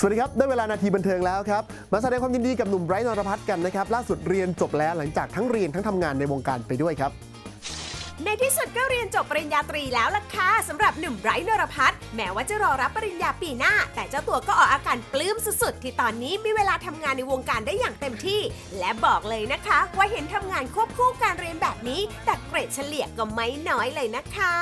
สวัสดีครับ ได้เวลานาทีบันเทิงแล้วครับ มาแสดงความยินดีกับหนุ่มไบรท์นรพัฒน์กันนะครับ ล่าสุดเรียนจบแล้วหลังจากทั้งเรียนทั้งทำงานในวงการไปด้วยครับ ในที่สุดก็เรียนจบปริญญาตรีแล้วล่ะค่ะสำหรับหนุ่มไบรท์นรพัฒน์แม้ว่าจะรอรับปริญญาปีหน้า แต่เจ้าตัวก็ออกอาการปลื้มสุดๆ ที่ตอนนี้มีเวลาทำงานในวงการได้อย่างเต็มที่ และบอกเลยนะคะ ว่าเห็นทำงานควบคู่การเรียนแบบนี้ แต่เกรดเฉลี่ยก็ไม่น้อยเลยนะคะ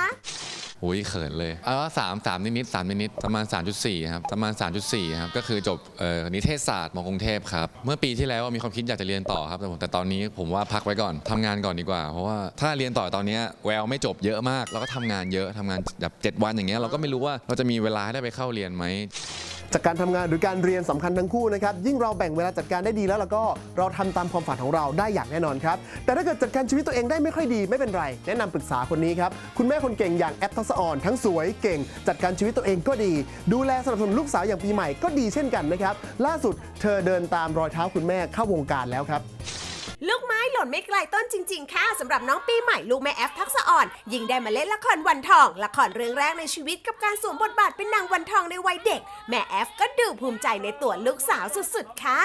หุยเขินเลยเออสามสามนิดๆสามนิดๆประมาณ 3.4ครับประมาณ 3.4ครับก็คือจบเอ่อนิเทศศาสตร์มกรุงเทพครับเมื่อปีที่แล้วมีความคิดอยากจะเรียนต่อครับแต่ผมแต่ตอนนี้ผมว่าพักไว้ก่อนทำงานก่อนดีกว่า เพราะว่าถ้าเรียนต่อตอนเนี้ยแววไม่จบเยอะมาก แล้วก็ทำงานเยอะทำงานแบบ7วันอย่างเงี้ยเราก็ไม่รู้ว่าเราจะมีเวลาให้ได้ไปเข้าเรียนไหม จากการทำงานหรือการเรียนสำคัญทั้งคู่นะครับยิ่งเราแบ่งเวลาจัดการได้ดีแล้วแล้วก็เราทำตามความฝันของเราได้อย่างแน่นอนครับแต่ถ้าเกิดจัดการชีวิตตัวเองได้ไม่ค่อยดีไม่เป็นไร แนะนำปรึกษาคนนี้ครับคุณแม่คนเก่งอย่างแอปทัศออนทั้งสวยเก่ง จัดการชีวิตตัวเองก็ดี ดูแลสนับสนุนลูกสาวอย่างปีใหม่ก็ดีเช่นกันนะครับล่าสุดเธอเดินตามรอยเท้าคุณแม่เข้าวงการแล้วครับ ลูกไม้หล่นไม่ไกลต้นจริง ๆ ค่ะสำหรับน้องปีใหม่ลูกแม่แอฟทักษะอ่อน ยิ่งได้มาเล่นละครวันทอง ละครเรื่องแรกในชีวิตกับการสวมบทบาทเป็นนางวันทองในวัยเด็ก แม่แอฟก็ดูภูมิใจในตัวลูกสาวสุดๆค่ะ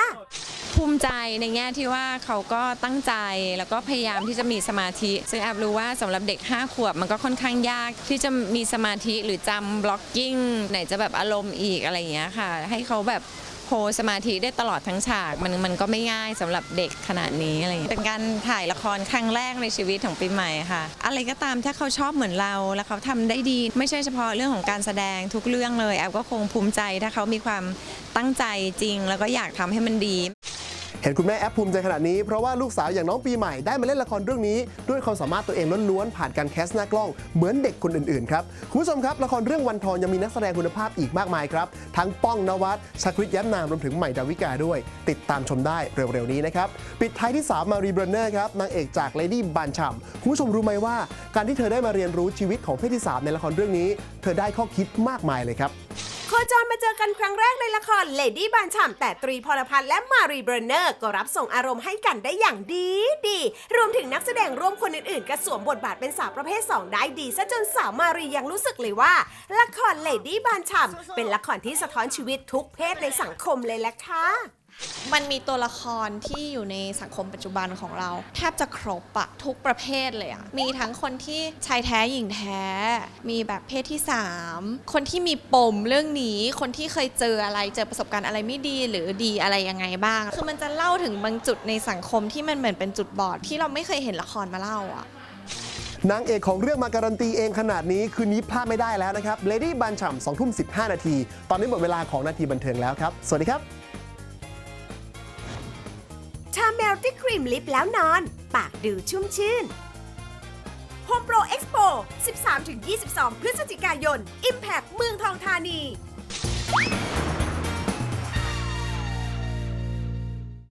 ภูมิใจในแง่ที่ว่าเขาก็ตั้งใจแล้วก็พยายามที่จะมีสมาธิซึ่งแอบรู้ว่าสำหรับเด็ก 5 ขวบมันก็ค่อนข้างยากที่จะมีสมาธิหรือจำบล็อกกิ้งไหนจะแบบอารมณ์อีกอะไรอย่างเงี้ยค่ะ ให้เขาแบบ โฮสมาธิได้ตลอดทั้งฉาก มันมันก็ไม่ง่ายสำหรับเด็กขนาดนี้อะไรเงี้ยเป็นการถ่ายละครครั้งแรกในชีวิตของปีใหม่ค่ะ อะไรก็ตามถ้าเขาชอบเหมือนเรา แล้วเขาทำได้ดี ไม่ใช่เฉพาะเรื่องของการแสดงทุกเรื่องเลยแอบก็คงภูมิใจถ้าเขามีความตั้งใจจริง แล้วก็อยากทำให้มันดี เห็นคุณแม่แอปภูมิใจขนาดนี้เพราะว่าลูกสาวอย่างน้องปีใหม่ได้มาเล่นละครเรื่องนี้ ด้วยความสามารถตัวเองล้วนๆผ่านการแคสต์หน้ากล้องเหมือนเด็กคนอื่นๆครับคุณผู้ชมครับละครเรื่องวันทองยังมีนักแสดงคุณภาพอีกมากมายครับ ทั้งป้องนวัดชาคริตย้มนามรวมถึงใหม่ดาวิกาด้วย ติดตามชมได้เร็วๆนี้นะครับปิดท้ายที่สาวมารีเบรเนอร์ครับนางเอกจากเลดี้บานชัมคุณผู้ชมรู้ไหมว่า การที่เธอได้มาเรียนรู้ชีวิตของเพศที่สามในละครเรื่องนี้ เธอได้ข้อคิดมากมายเลยครับ คจรมาเจอกันครั้งแรกในละครเลดี้บานฉ่ำแต่ตรีพรพันธ์และมารีเบรเนอร์ก็รับส่งอารมณ์ให้กันได้อย่างดีดี รวมถึงนักแสดงร่วมคนอื่นๆ ก็สวมบทบาทเป็นสาวประเภท 2 ได้ดีซะจนสาวมารียังรู้สึกเลยว่า ละครเลดี้บานฉ่ำเป็นละครที่สะท้อนชีวิตทุกเพศในสังคมเลยแหละค่ะ มันมีตัวละครที่อยู่ในสังคมปัจจุบันของเรา แทบจะครบอะทุกประเภทเลยอะมีทั้งคนที่ชายแท้หญิงแท้ มีแบบเพศที่ 3 คนที่มีปมเรื่องนี้ คนที่เคยเจออะไรเจอประสบการณ์อะไรไม่ดีหรือดีอะไรยังไงบ้าง คือมันจะเล่าถึงบางจุดในสังคมที่มันเหมือนเป็นจุดบอดที่เราไม่เคยเห็นละครมาเล่าอะนางเอกของเรื่องมาการันตีเองขนาดนี้คืนนี้พลาดไม่ได้แล้วนะครับ Lady บันฉ่ำ2ทุ่ม15นาที ตอนนี้หมดเวลาของนาทีบันเทิงแล้วครับ สวัสดีครับ เมลที่ครีมลิปแล้วนอน ปากดูชุ่มชื่น Home Pro Expo 13-22 พฤศจิกายน Impact เมืองทองธานี